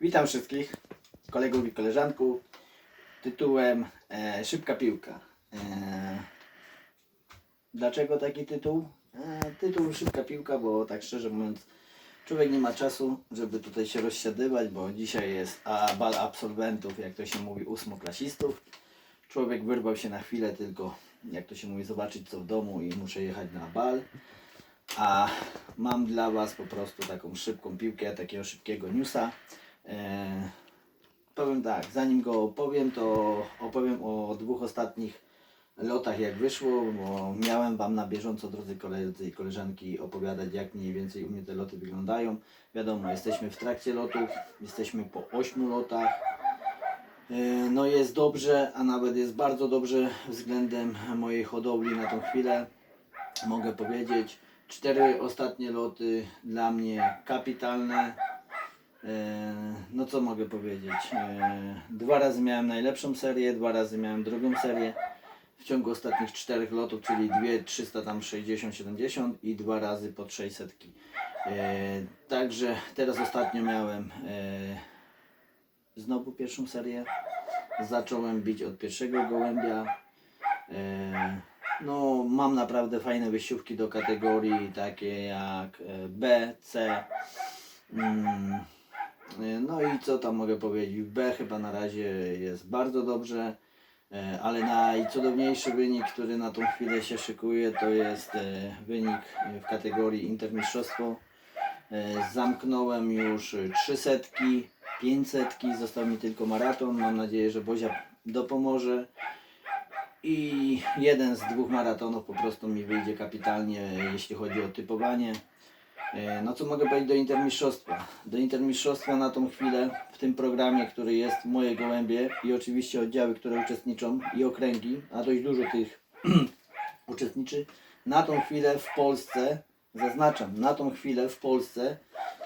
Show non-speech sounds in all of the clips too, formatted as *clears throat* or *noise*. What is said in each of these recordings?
Witam wszystkich, kolegów i koleżanków, tytułem e, Szybka piłka. E, dlaczego taki tytuł? E, tytuł Szybka piłka, bo tak szczerze mówiąc, człowiek nie ma czasu, żeby tutaj się rozsiadywać, bo dzisiaj jest a, bal absolwentów, jak to się mówi, ósmoklasistów. Człowiek wyrwał się na chwilę tylko, jak to się mówi, zobaczyć co w domu i muszę jechać na bal. A mam dla Was po prostu taką szybką piłkę, takiego szybkiego newsa. E, powiem tak, zanim go opowiem, to opowiem o dwóch ostatnich lotach jak wyszło, bo miałem Wam na bieżąco, drodzy koledzy i koleżanki, opowiadać jak mniej więcej u mnie te loty wyglądają. Wiadomo, jesteśmy w trakcie lotów, jesteśmy po 8 lotach. E, No jest dobrze, a nawet jest bardzo dobrze względem mojej hodowli na tą chwilę. Mogę powiedzieć, cztery ostatnie loty dla mnie kapitalne. E, No co mogę powiedzieć? E, Dwa razy miałem najlepszą serię, dwa razy miałem drugą serię w ciągu ostatnich czterech lotów, czyli dwie 300 tam 60 70 i dwa razy po 600. E, Także teraz ostatnio miałem znowu pierwszą serię. Zacząłem bić od pierwszego gołębia. No, mam naprawdę fajne wyjściówki do kategorii takie jak B, C. Mm, No i co tam mogę powiedzieć? B chyba na razie jest bardzo dobrze, e, ale najcudowniejszy wynik, który na tą chwilę się szykuje, to jest e, wynik w kategorii Intermistrzostwo. E, Zamknąłem już trzy setki, pięć setki, został mi tylko maraton. Mam nadzieję, że Bozia dopomoże. I jeden z dwóch maratonów po prostu mi wyjdzie kapitalnie, jeśli chodzi o typowanie. E, No co mogę powiedzieć do Intermistrzostwa? Do Intermistrzostwa na tą chwilę w tym programie, który jest moje gołębie i oczywiście oddziały, które uczestniczą i okręgi, a dość dużo tych *clears throat* uczestniczy. Na tą chwilę w Polsce, zaznaczam, na tą chwilę w Polsce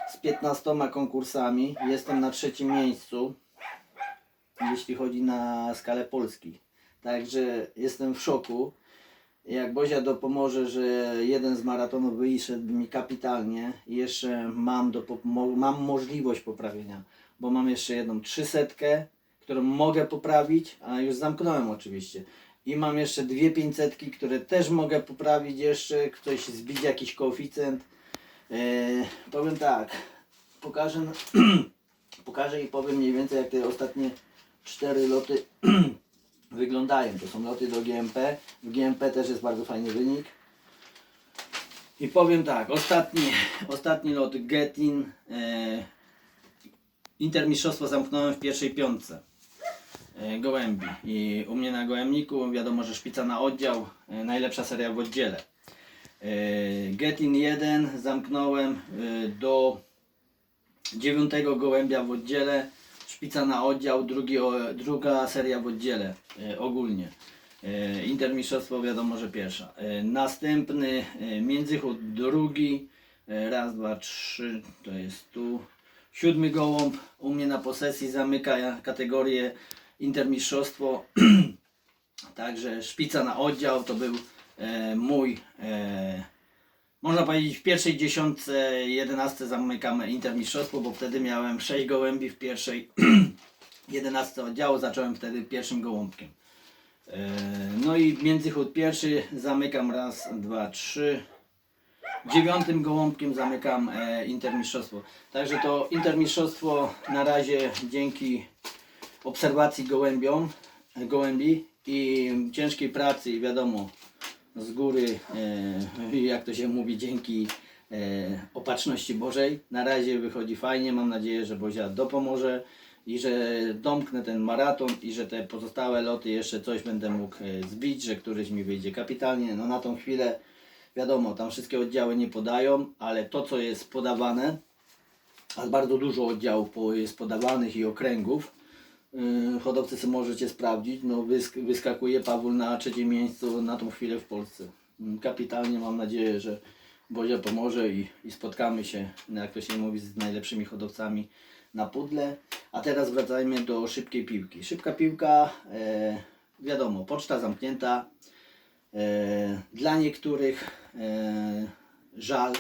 z 15 konkursami jestem na trzecim miejscu, jeśli chodzi na skalę Polski. Także jestem w szoku. Jak Bozia dopomoże, że jeden z maratonów wyszedł mi kapitalnie jeszcze mam, do, mam możliwość poprawienia, bo mam jeszcze jedną trzysetkę, którą mogę poprawić, a już zamknąłem oczywiście. I mam jeszcze dwie pięćsetki, które też mogę poprawić jeszcze, ktoś zbić jakiś koeficjent. E, powiem tak, pokażę, *clears throat* pokażę i powiem mniej więcej jak te ostatnie cztery loty *clears throat* wyglądają. To są loty do GMP. W GMP też jest bardzo fajny wynik. I powiem tak, ostatni, ostatni lot Getin. E, Intermistrzostwo zamknąłem w pierwszej piątce e, gołębi. I u mnie na gołębniku wiadomo, że szpica na oddział, e, najlepsza seria w oddziale. E, Getin 1 zamknąłem e, do dziewiątego gołębia w oddziale, szpica na oddział, drugi, druga seria w oddziale e, ogólnie. E, Intermistrzostwo wiadomo, że pierwsza. E, następny Międzychód drugi, raz, dwa, trzy, to jest tu. Siódmy gołąb u mnie na posesji zamyka kategorię Intermistrzostwo. *clears throat* Także szpica na oddział to był mój można powiedzieć w pierwszej dziesiątce, jedenastce zamykamy intermistrzostwo, bo wtedy miałem 6 gołębi w pierwszej *clears throat* jedenastce oddziału, zacząłem wtedy pierwszym gołąbkiem. E, No i międzychód pierwszy zamykam raz, dwa, trzy. Dziewiątym gołąbkiem zamykam e, intermistrzostwo. Także to intermistrzostwo na razie dzięki obserwacji gołębiom, gołębi i ciężkiej pracy i wiadomo z góry, e, jak to się mówi, dzięki e, opatrzności Bożej. Na razie wychodzi fajnie, mam nadzieję, że Bozia dopomoże i że domknę ten maraton i że te pozostałe loty jeszcze coś będę mógł e, zbić, że któryś mi wyjdzie kapitalnie. No na tą chwilę wiadomo, tam wszystkie oddziały nie podają, ale to co jest podawane, a bardzo dużo oddziałów jest podawanych i okręgów, hodowcy sobie możecie sprawdzić. No, wysk wyskakuje Paweł na trzecim miejscu na tą chwilę w Polsce. Yy, Kapitalnie mam nadzieję, że Bozia pomoże i, i spotkamy się, no, jak to się mówi, z najlepszymi hodowcami na pudle. A teraz wracajmy do szybkiej piłki. Szybka piłka, e, wiadomo, poczta zamknięta. E, dla niektórych e, żal,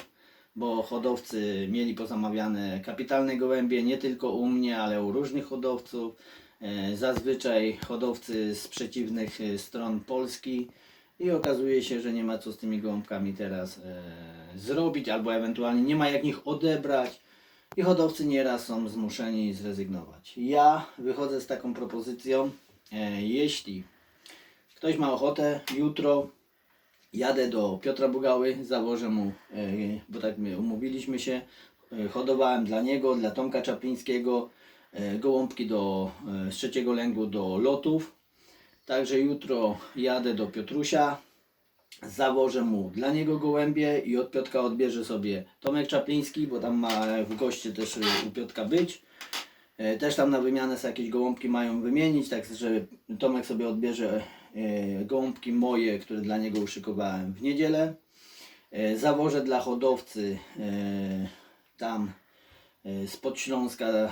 bo hodowcy mieli pozamawiane kapitalne gołębie, nie tylko u mnie, ale u różnych hodowców. E, Zazwyczaj hodowcy z przeciwnych e, stron Polski i okazuje się, że nie ma co z tymi gołąbkami teraz e, zrobić, albo ewentualnie nie ma jak ich odebrać i hodowcy nieraz są zmuszeni zrezygnować. Ja wychodzę z taką propozycją, jeśli ktoś ma ochotę, jutro jadę do Piotra Bugały, założę mu, e, bo tak my umówiliśmy się, e, hodowałem dla niego, dla Tomka Czaplińskiego e, gołąbki do, z trzeciego lęgu do lotów. Także jutro jadę do Piotrusia, założę mu dla niego gołębie i od Piotka odbierze sobie Tomek Czapliński, bo tam ma w goście też u Piotka być. Też tam na wymianę sobie jakieś gołąbki mają wymienić, tak że Tomek sobie odbierze e, gołąbki moje, które dla niego uszykowałem w niedzielę. E, Zawożę dla hodowcy e, tam e, spod Śląska e,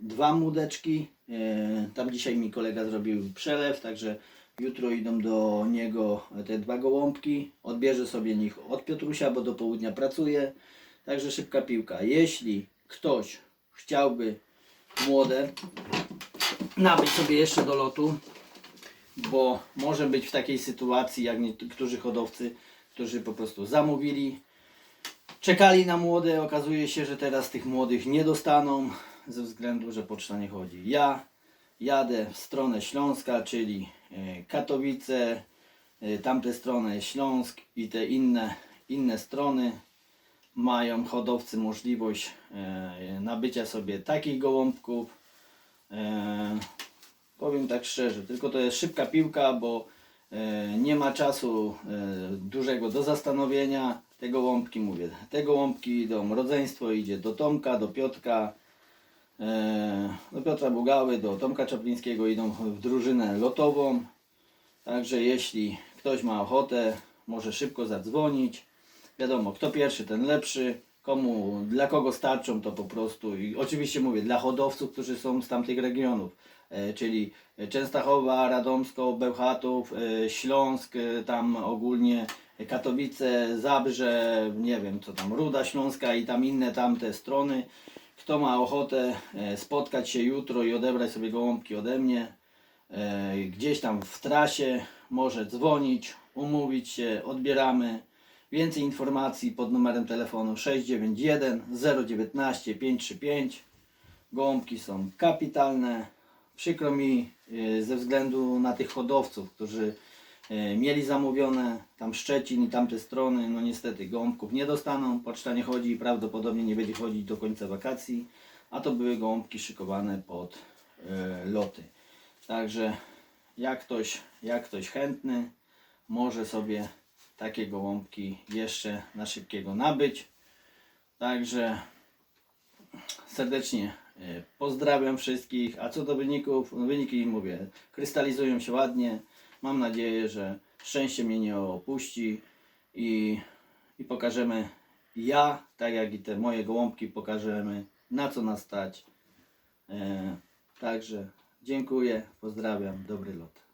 dwa młodeczki. Tam dzisiaj mi kolega zrobił przelew, także jutro idą do niego te dwa gołąbki. Odbierze sobie nich od Piotrusia, bo do południa pracuje. Także szybka piłka. Jeśli ktoś chciałby młode nabyć sobie jeszcze do lotu, bo może być w takiej sytuacji, jak niektórzy hodowcy, którzy po prostu zamówili, czekali na młode, okazuje się, że teraz tych młodych nie dostaną ze względu, że poczta nie chodzi. Ja jadę w stronę Śląska, czyli e, Katowice, e, tamte strony Śląsk i te inne, inne strony mają hodowcy możliwość e, nabycia sobie takich gołąbków. Powiem tak szczerze, tylko to jest szybka piłka, bo e, nie ma czasu e, dużego do zastanowienia. Te gołąbki mówię, te gołąbki idą, rodzeństwo idzie do Tomka, do Piotka, e, do Piotra Bugały, do Tomka Czaplińskiego idą w drużynę lotową. Także jeśli ktoś ma ochotę, może szybko zadzwonić. Wiadomo, kto pierwszy, ten lepszy. Komu, dla kogo starczą, to po prostu. I oczywiście mówię, dla hodowców, którzy są z tamtych regionów, e, czyli Częstochowa, Radomsko, Bełchatów, e, Śląsk, e, tam ogólnie Katowice, Zabrze, nie wiem co tam, Ruda Śląska i tam inne tamte strony. Kto ma ochotę spotkać się jutro i odebrać sobie gołąbki ode mnie, gdzieś tam w trasie, może dzwonić, umówić się, odbieramy. Więcej informacji pod numerem telefonu 691 019 535. Gołąbki są kapitalne. Przykro mi y, ze względu na tych hodowców, którzy y, mieli zamówione tam Szczecin i tamte strony. No niestety gołąbków nie dostaną. Poczta nie chodzi i prawdopodobnie nie będzie chodzić do końca wakacji. A to były gołąbki szykowane pod y, loty. Także jak ktoś, jak ktoś chętny, może sobie takie gołąbki jeszcze na szybkiego nabyć. Także serdecznie e, pozdrawiam wszystkich. A co do wyników, no wyniki mówię, krystalizują się ładnie. Mam nadzieję, że szczęście mnie nie opuści i, i pokażemy ja, tak jak i te moje gołąbki, pokażemy na co nas stać. E, także dziękuję, pozdrawiam, dobry lot.